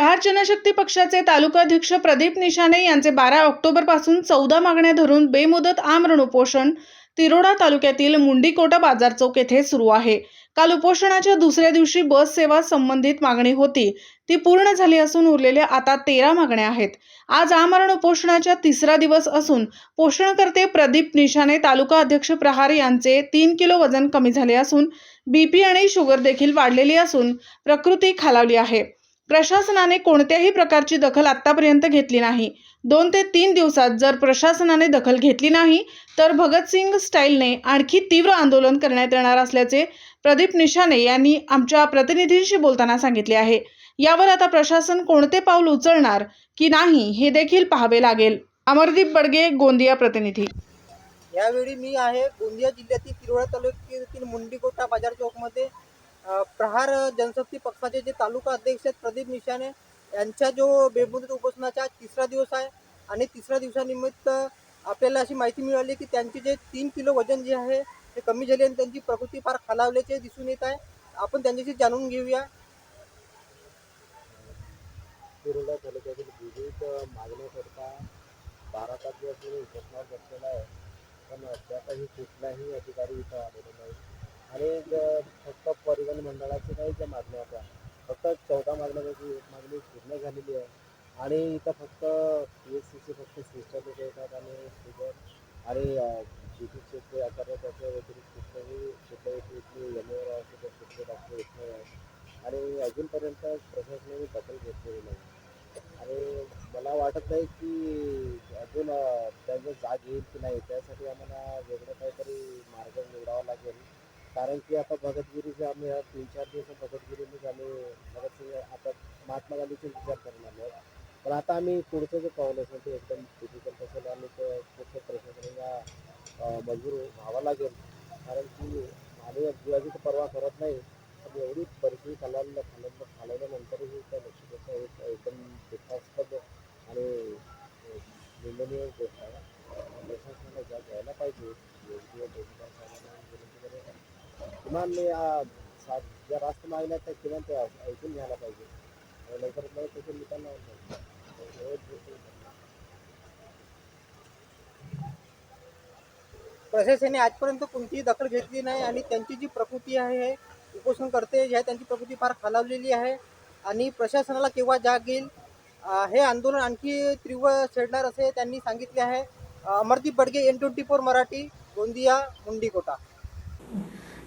प्रहार जनशक्ती पक्षाचे तालुकाध्यक्ष प्रदीप निशाने यांचे बारा ऑक्टोबरपासून चौदा मागण्या धरून बेमुदत आमरण उपोषण तिरोडा तालुक्यातील मुंडीकोटा बाजार चौक येथे सुरू आहे. काल उपोषणाच्या दुसऱ्या दिवशी बस सेवा संबंधित मागणी होती. ती पूर्ण झाली असून उरलेल्या आता तेरा मागण्या आहेत. आज आमरण उपोषणाचा तिसरा दिवस असून पोषणकर्ते प्रदीप निशाने तालुका अध्यक्ष प्रहार यांचे तीन किलो वजन कमी झाले असून बीपी आणि शुगर देखील वाढलेली असून प्रकृती खालावली आहे. प्रशासनाने कोणत्याही प्रकारची दखल आतापर्यंत घेतली नाही. दोन ते तीन दिवसात जर प्रशासनाने दखल घेतली नाही तर भगतसिंग स्टाईलने आणखी तीव्र आंदोलन करण्यात येणार असल्याचे प्रदीप निशाने यांनी आमच्या प्रतिनिधींशी बोलताना सांगितले आहे. यावर आता प्रशासन कोणते पाऊल उचलणार की नाही हे देखील पाहावे लागेल. अमरदीप बडगे गोंदिया प्रतिनिधी. यावेळी मी आहे गोंदिया जिल्ह्यातील तिरोळा तालुक्यातील मुंडीकोटा बाजार चौकमध्ये. प्रहार जनशक्ती पक्षाचे जे तालुका अध्यक्ष आहेत प्रदीप निशाने यांच्या जो बेमुदत उपोषणाचा तिसरा दिवस आहे आणि तिसऱ्या दिवसानिमित्त आपल्याला अशी माहिती मिळाली की त्यांचे जे तीन किलो वजन जे आहे ते कमी झाले आणि त्यांची प्रकृती फार खालावल्याचे दिसून येत आहे. आपण त्यांच्याशी जाणून घेऊया. तिरोडा तालुक्यातील विविध मागण्याकरता बारा तारखेपासून उपोषणावर बसलेला आहे. पण अद्यापही कुठलाही अधिकारी इथं आलेला नाही. आणि फक्त परिवहन मंडळाचे काही ज्या मागण्या होत्या फक्त चौदा मागण्यापैकी एक मागणी पूर्ण झालेली आहे. आणि इथं फक्त पी एस सीचे फक्त सिस्टर लोक येतात आणि शुगर आणि जी पी चेक जे त्याच्या व्यतिरिक्त कुठलंही कुठल्याही इथली एम ओवर असेल तर कुठले डॉक्टर येत नाही आहे. आणि अजूनपर्यंत प्रशासनाने दखल घेतलेली नाही. आणि मला वाटत नाही की अजून त्यांचं जाग येईल की नाही त्यासाठी आम्हाला वेगळं कारण की आता भगतगिरीचे आम्ही तीन चार दिवस भगतगिरीनेच आम्ही भगतसिंग आता महात्मा गांधीचे विचार करणार आहोत. पण आता आम्ही पुढचं जे पाऊल असेल ते एकदम डिफिकल्ट असेल आणि ते पुढचं प्रशासनाला मंजूर व्हावं लागेल. कारण की आम्ही अगदी तर परवा करत नाही. पण एवढी परिस्थिती खालावल्या खालावल्या खालवल्यानंतरही त्या लक्षपेक्षा एक एकदम दुःखास्पद आणि निंदनीय गोष्ट आहे प्रशासनाला ज्या घ्यायला पाहिजे किमान या सा- ज्या रास्त मागण्या त्या किमान ते ऐकून घ्यायला पाहिजे. लवकरात लवकर त्याचे निकाल प्रशासनाने आजपर्यंत कोणतीही दखल घेतली नाही आणि त्यांची जी प्रकृती आहे हे उपोषण करते ह्या आहे त्यांची प्रकृती फार खालावलेली आहे. आणि प्रशासनाला केव्हा जाग येईल हे आंदोलन आणखी तीव्र छेडणार असे त्यांनी सांगितले आहे. Amardeep Badge N twenty four Marathi Gondia Mundikota.